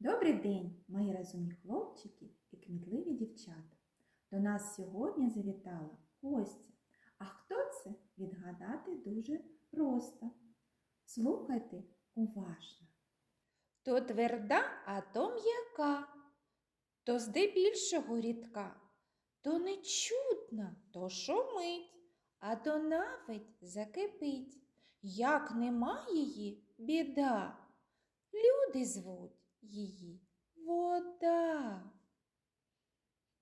Добрий день, мої розумні хлопчики і кмітливі дівчата. До нас сьогодні завітала гостя. А хто це? Відгадати дуже просто. Слухайте уважно. То тверда, а то м'яка, то здебільшого рідка, то нечутна, то шумить, а то навіть закипить. Як нема її, біда. Люди звуть її вода.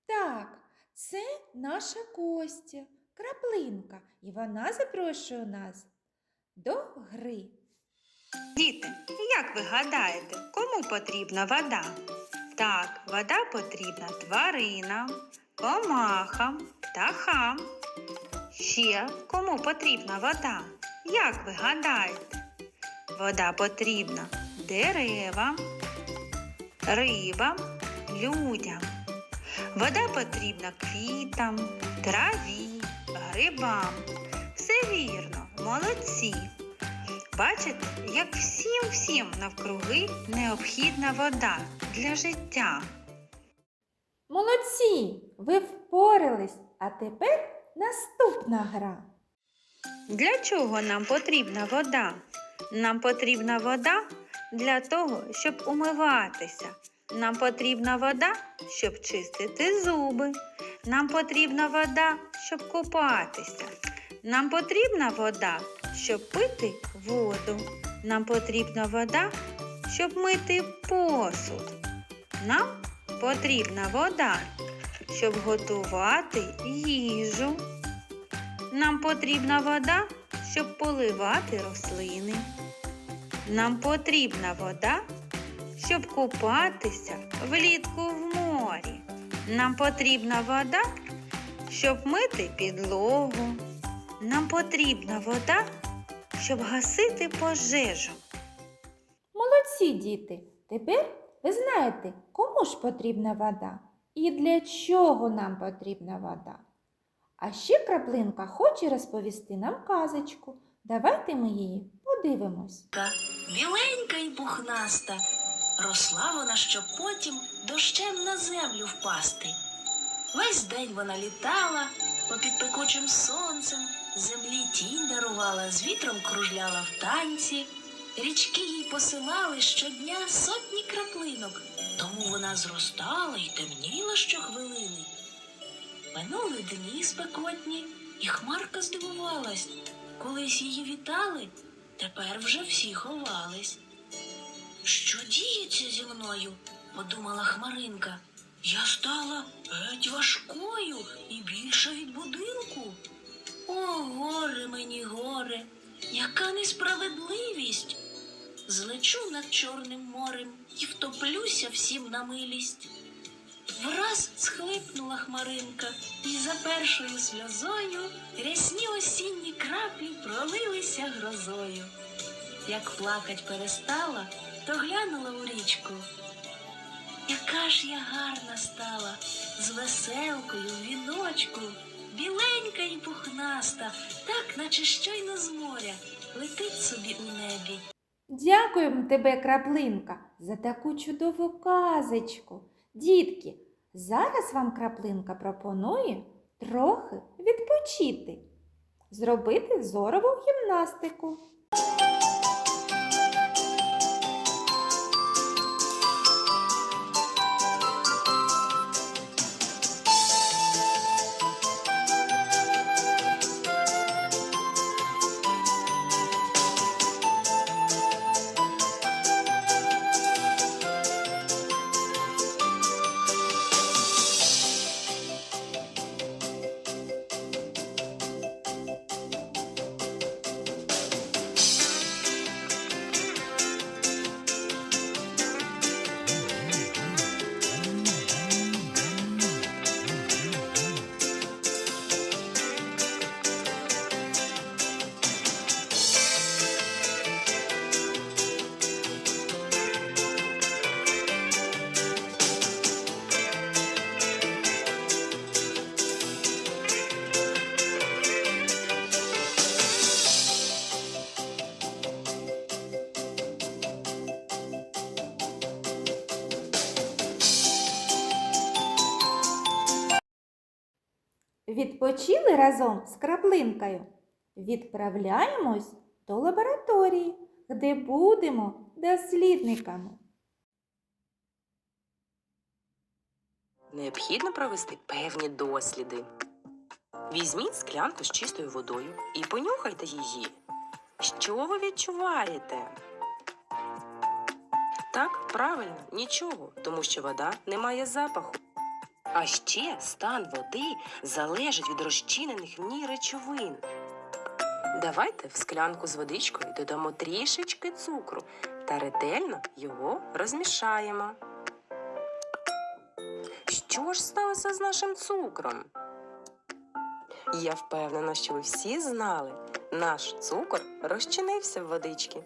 Так, це наша Костя, краплинка, і вона запрошує нас до гри. Діти, як ви гадаєте, кому потрібна вода? Так, вода потрібна тваринам, комахам, птахам. Ще кому потрібна вода? Як ви гадаєте? Вода потрібна деревам, рибам, людям. Вода потрібна квітам, траві, грибам. Все вірно, молодці. Бачите, як всім всім навкруги необхідна вода для життя. Молодці! Ви впорались, а тепер наступна гра. Для чого нам потрібна вода? Нам потрібна вода для того, щоб умиватися. Нам потрібна вода, щоб чистити зуби. Нам потрібна вода, щоб купатися. Нам потрібна вода, щоб пити воду. Нам потрібна вода, щоб мити посуд. Нам потрібна вода, щоб готувати їжу. Нам потрібна вода, щоб поливати рослини. Нам потрібна вода, щоб купатися влітку в морі. Нам потрібна вода, щоб мити підлогу. Нам потрібна вода, щоб гасити пожежу. Молодці, діти! Тепер ви знаєте, кому ж потрібна вода і для чого нам потрібна вода. А ще краплинка хоче розповісти нам казочку. Давайте ми її подивимось. Та біленька і пухнаста. Росла вона, щоб потім дощем на землю впасти. Весь день вона літала попід пекучим сонцем, землі тінь дарувала, з вітром кружляла в танці. Річки їй посилали щодня сотні краплинок, тому вона зростала і темніла щохвилини. Минули дні спекотні, і хмарка здивувалась. Колись її вітали, тепер вже всі ховались. Що діється зі мною? подумала Хмаринка. Я стала геть важкою і більше від будинку. О, горе мені, горе, яка несправедливість. Злечу над Чорним морем і втоплюся всім на милість. Враз схлипнула хмаринка, і за першою сльозою рясні осінні краплі пролилися грозою. Як плакать перестала, то глянула у річку. Яка ж я гарна стала, з веселкою в віночку, біленька і пухнаста, так наче щойно з моря, летить собі у небі. Дякуємо тебе, краплинка, за таку чудову казочку. Дітки, зараз вам краплинка пропонує трохи відпочити, зробити зорову гімнастику. Відпочили разом з краплинкою. Відправляємось до лабораторії, де будемо дослідниками. Необхідно провести певні досліди. Візьміть склянку з чистою водою і понюхайте її. Що ви відчуваєте? Так, правильно, нічого, тому що вода не має запаху. А ще стан води залежить від розчинених в ній речовин. Давайте в склянку з водичкою додамо трішечки цукру та ретельно його розмішаємо. Що ж сталося з нашим цукром? Я впевнена, що ви всі знали, наш цукор розчинився в водичці.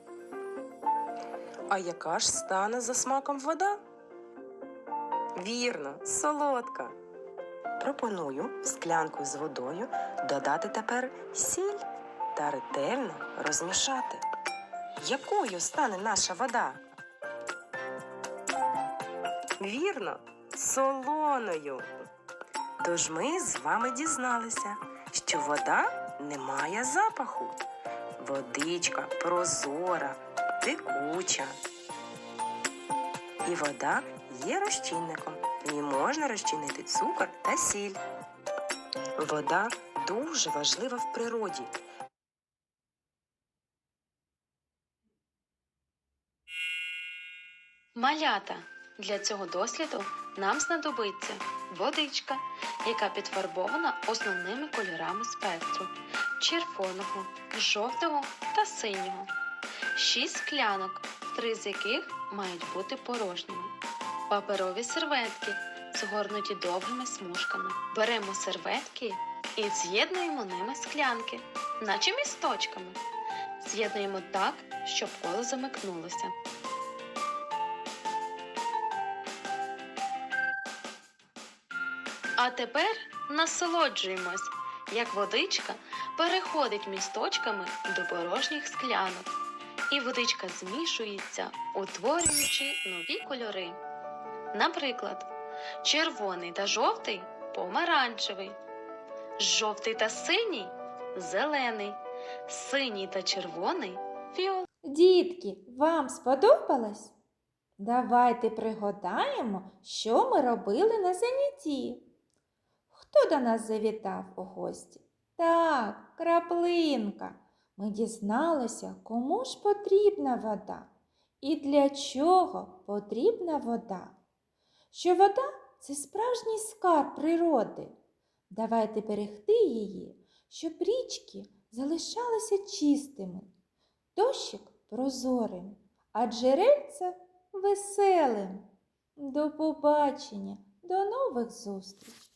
А яка ж стане за смаком вода? Вірно, солодка. Пропоную в склянку з водою додати тепер сіль та ретельно розмішати. Якою стане наша вода? Вірно, солоною. Тож ми з вами дізналися, що вода не має запаху. Водичка прозора, текуча. І вода є розчинником. В ній можна розчинити цукор та сіль. Вода дуже важлива в природі. Малята. Для цього досліду нам знадобиться водичка, яка підфарбована основними кольорами спектру червоного, жовтого та синього. Шість склянок, три з яких мають бути порожніми. Паперові серветки, згорнуті довгими смужками. Беремо серветки і з'єднуємо ними склянки, наче місточками. З'єднуємо так, щоб коло замикнулося. А тепер насолоджуємось, як водичка переходить місточками до порожніх склянок, і водичка змішується, утворюючи нові кольори. Наприклад, червоний та жовтий помаранчевий, жовтий та синій зелений, синій та червоний фіолетовий. Дітки, вам сподобалось? Давайте пригадаємо, що ми робили на занятті. Хто до нас завітав у гості? Так, краплинка. Ми дізналися, кому ж потрібна вода і для чого потрібна вода. Що вода це справжній скарб природи. Давайте берегти її, щоб річки залишалися чистими, дощик прозорим, а джерельце веселим. До побачення, до нових зустріч!